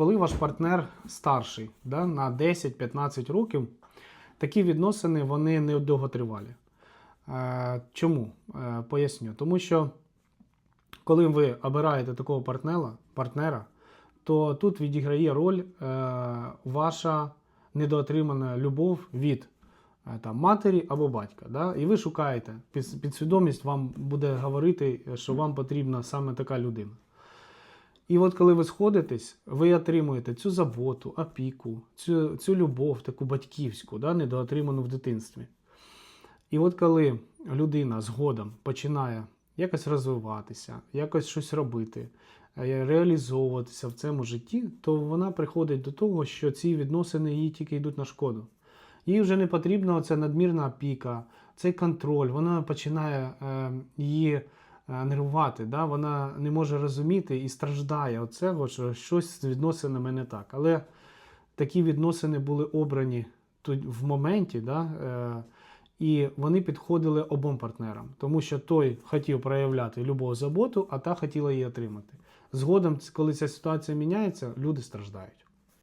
Коли ваш партнер старший да, на 10-15 років, такі відносини вони не довготривалі. Е, чому? Е, поясню. Тому що коли ви обираєте такого партнера, партнера то тут відіграє роль е, ваша недоотримана любов від е, там, матері або батька. Да? І ви шукаєте, підсвідомість вам буде говорити, що вам потрібна саме така людина. І от коли ви сходитесь, ви отримуєте цю заботу, опіку, цю, цю любов, таку батьківську, да, недоотриману в дитинстві. І от коли людина згодом починає якось розвиватися, якось щось робити, е, реалізовуватися в цьому житті, то вона приходить до того, що ці відносини їй тільки йдуть на шкоду. Їй вже не потрібна ця надмірна опіка, цей контроль, вона починає е, її нервувати, да? вона не може розуміти і страждає від цього, що щось з відносинами не так. Але такі відносини були обрані тут в моменті, да? е, і вони підходили обом партнерам, тому що той хотів проявляти любов заботу, а та хотіла її отримати. Згодом, коли ця ситуація міняється, люди страждають.